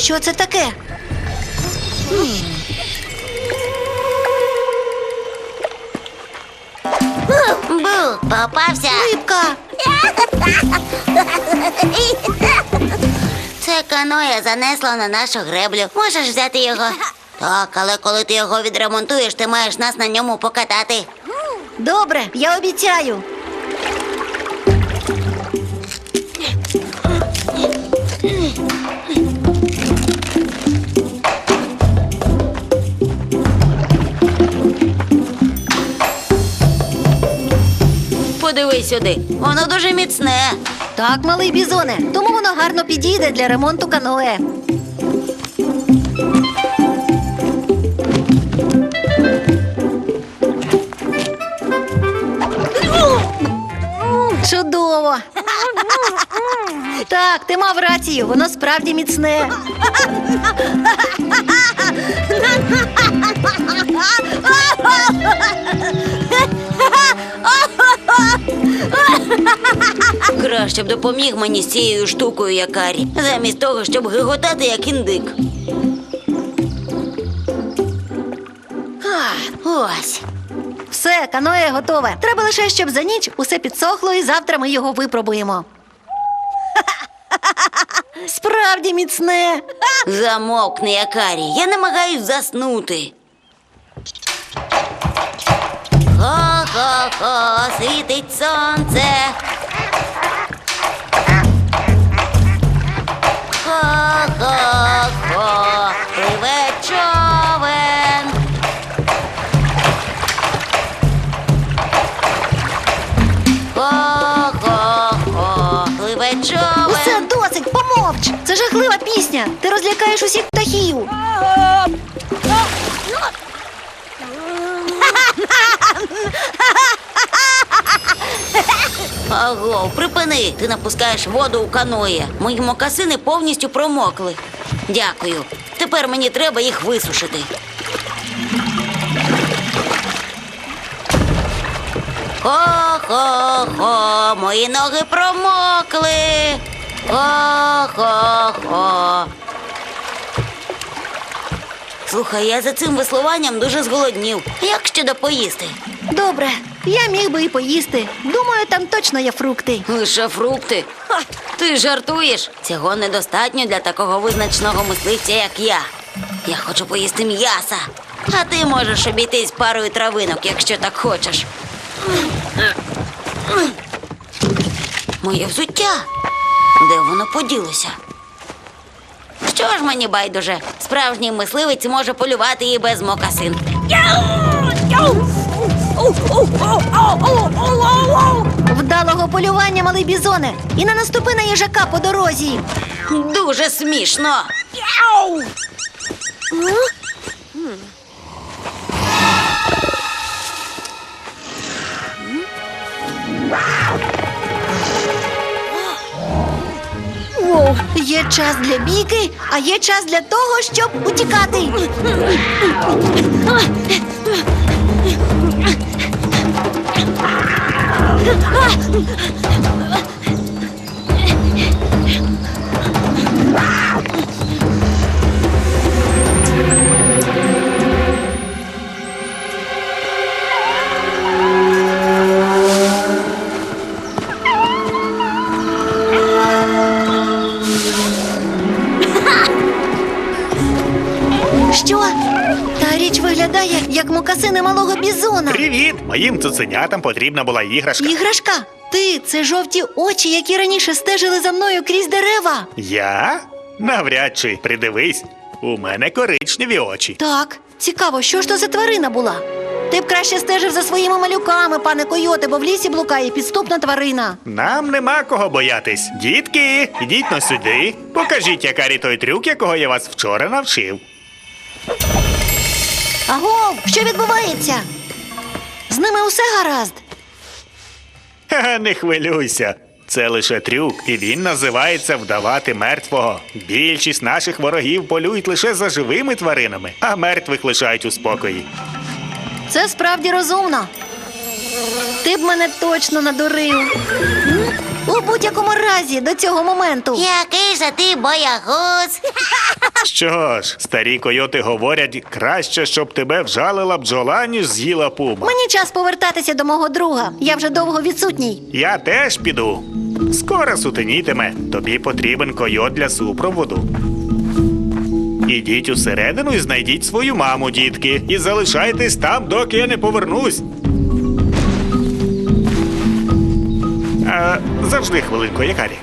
Що це таке? Бу, попався. Рибка. Це каноє занесло на нашу греблю. Можеш взяти його? Так, але коли ти його відремонтуєш, ти маєш нас на ньому покатати. Добре, я обіцяю. Подивись сюди, воно дуже міцне. Так, малий бізоне, тому воно гарно підійде для ремонту каное. Чудово. Так, ти мав рацію, воно справді міцне. Краще б допоміг мені з цією штукою, якарі, замість того, щоб гиготати, як індик. А, Ось. Все, каное готове. Треба лише, щоб за ніч усе підсохло, і завтра ми його випробуємо. Справді міцне. Замовкни, якарі. Я намагаюсь заснути. Хо-хо-хо, світить сонце. Хо-хо-хо, пливе човен. Хо-хо-хо, пливе човен. Усе досить, помовч. Це жахлива пісня. Ти розлякаєш усіх Аго, припини! Ти напускаєш воду у каноє. Мої мокасини повністю промокли. Дякую. Тепер мені треба їх висушити. Хо-хо-хо, мої ноги промокли. Хо-хо-хо. Слухай, я за цим веслуванням дуже зголоднів. Як щодо поїсти? Добре, я міг би і поїсти. Думаю, там точно є фрукти. Лише фрукти. Ха, ти жартуєш? Цього недостатньо для такого визначного мисливця, як я. Я хочу поїсти м'яса. А ти можеш обійтись парою травинок, якщо так хочеш. Моє взуття. Де воно поділося? Що ж мені байдуже? Справжній мисливець може полювати і без мокасин. Вдалого полювання, малий бізоне. І не наступи на їжака по дорозі. Дуже смішно. Є час для бійки, а є час для того, щоб утікати. Що? Виглядає, як мокасини малого бізона. Привіт! Моїм цуценятам потрібна була іграшка. Іграшка. Ти це жовті очі, які раніше стежили за мною крізь дерева. Я? Навряд чи придивись. У мене коричневі очі. Так, цікаво, що ж то за тварина була? Ти б краще стежив за своїми малюками, пане койоте, бо в лісі блукає підступна тварина. Нам нема кого боятись. Дітки, ідіть но сюди. Покажіть якарі той трюк, якого я вас вчора навчив. Аго, що відбувається? З ними усе гаразд. Ха-ха, не хвилюйся. Це лише трюк, і він називається вдавати мертвого. Більшість наших ворогів полюють лише за живими тваринами, а мертвих лишають у спокої. Це справді розумно. Ти б мене точно надурив. У будь-якому разі до цього моменту. Який же ти боягуз? Що ж, старі койоти говорять, краще, щоб тебе вжалила бджола, ніж з'їла пума. Мені час повертатися до мого друга. Я вже довго відсутній. Я теж піду. Скоро сутенітиме. Тобі потрібен койот для супроводу. Ідіть усередину і знайдіть свою маму, дітки, і залишайтесь там, доки я не повернусь. А, завжди хвилинку, якарі.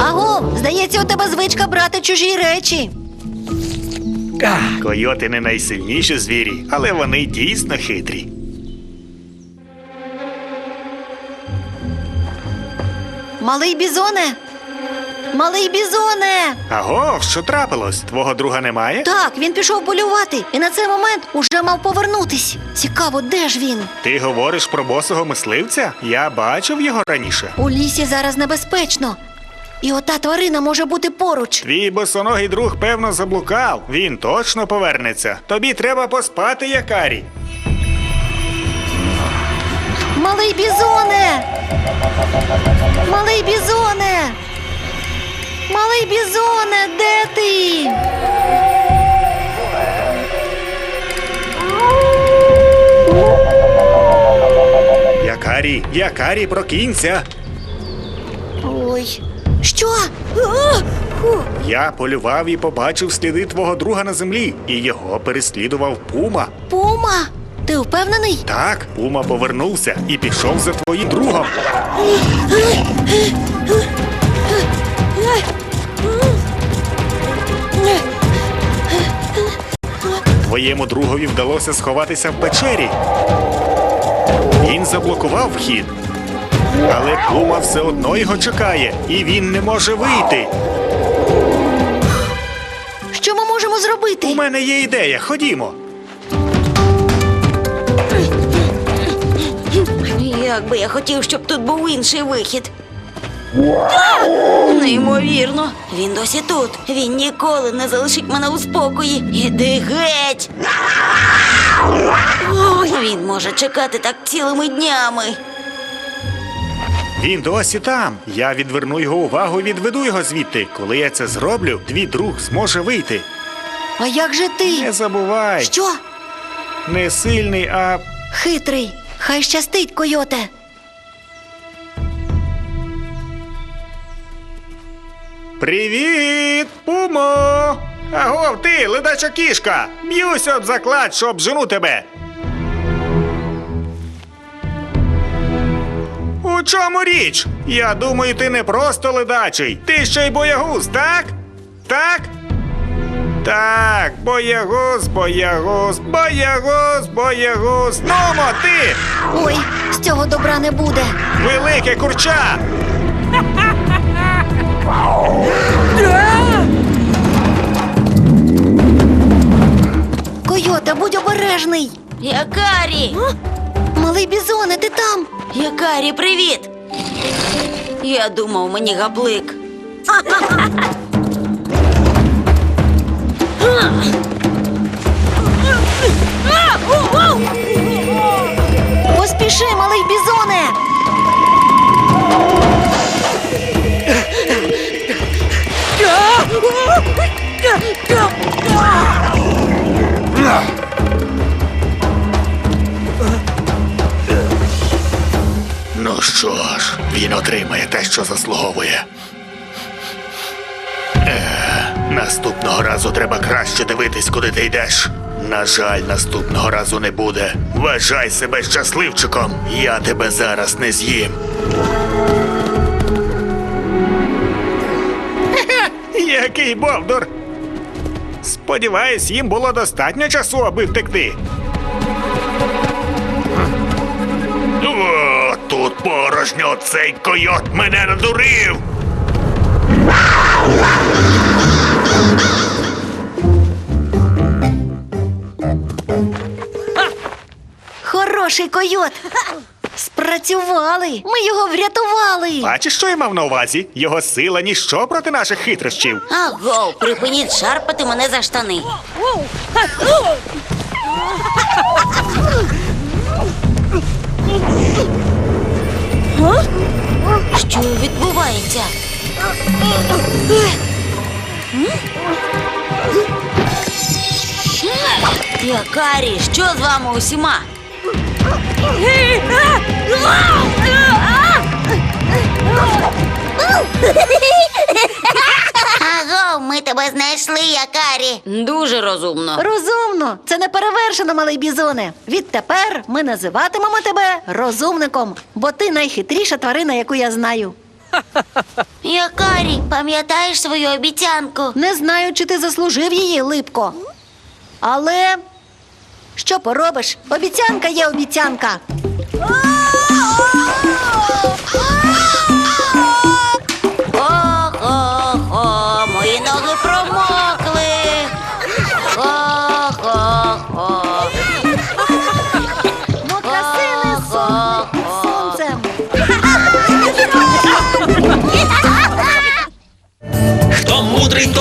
Аго, здається, у тебе звичка брати чужі речі. Койоти не найсильніші звірі, але вони дійсно хитрі. Малий бізоне. Малий бізоне. Аго, що трапилось? Твого друга немає? Так, він пішов полювати, і на цей момент уже мав повернутись. Цікаво, де ж він? Ти говориш про босого мисливця? Я бачив його раніше. У лісі зараз небезпечно. І ота тварина може бути поруч. Твій босоногий друг, певно, заблукав. Він точно повернеться. Тобі треба поспати, якарі. Малий бізоне! Малий бізоне! Малий бізоне, де ти? Якарі, якарі, прокинься. Ой. Що? А! Фу. Я полював і побачив сліди твого друга на землі, і його переслідував пума. Пума! Ти впевнений? Так, пума повернувся і пішов за твоїм другом. Твоєму другові вдалося сховатися в печері. Він заблокував вхід. Але пума все одно його чекає, і він не може вийти. Що ми можемо зробити? У мене є ідея, ходімо. Як би я хотів, щоб тут був інший вихід. Неймовірно, він досі тут. Він ніколи не залишить мене у спокої. Іди геть. Він може чекати так цілими днями. Він досі там. Я відверну його увагу і відведу його звідти. Коли я це зроблю, твій друг зможе вийти. А як же ти? Не забувай, Що? не сильний, а Хитрий. Хай щастить, койоте. Привіт, пумо! Агов ти, ледача кішка! Б'юся об заклад, щоб жену тебе. У чому річ? Я думаю, ти не просто ледачий, ти ще й боягуз, так? Так? Так, боягуз, боягуз, боягуз, боягуз. Нумо ти! Ой, з цього добра не буде. Велике курча! Койоте, будь обережний. Якарі! Малий бізоне, ти там? Якарі, привіт! Я думав, мені гаплик. Поспіши, малий бізоне. Що ж, він отримає те, що заслуговує. Е, наступного разу треба краще дивитись, куди ти йдеш. На жаль, наступного разу не буде. Вважай себе щасливчиком. Я тебе зараз не з'їм. Який бовдур! Сподіваюсь, їм було достатньо часу, аби втекти. Тут порожньо цей койот мене надурив. Хороший койот. Спрацювали. Ми його врятували. Бачиш, що я мав на увазі? Його сила ніщо проти наших хитрощів. Аго, припиніть шарпати мене за штани. Що відбувається? Якарі, що з вами усіма? Тебе знайшли, Якарі. Дуже розумно. Розумно, це не перевершено, малий бізоне. Відтепер ми називатимемо тебе розумником, бо ти найхитріша тварина, яку я знаю. Якарі, пам'ятаєш свою обіцянку? Не знаю, чи ти заслужив її, липко. Але що поробиш? Обіцянка є обіцянка.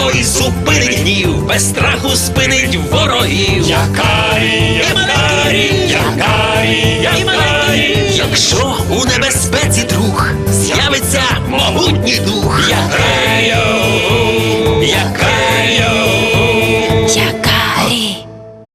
Мудрий, зупинить гнів, без страху спинить ворогів. Якарі, якарі, якарі, якарі. Якщо у небезпеці друг з'явиться могутній дух.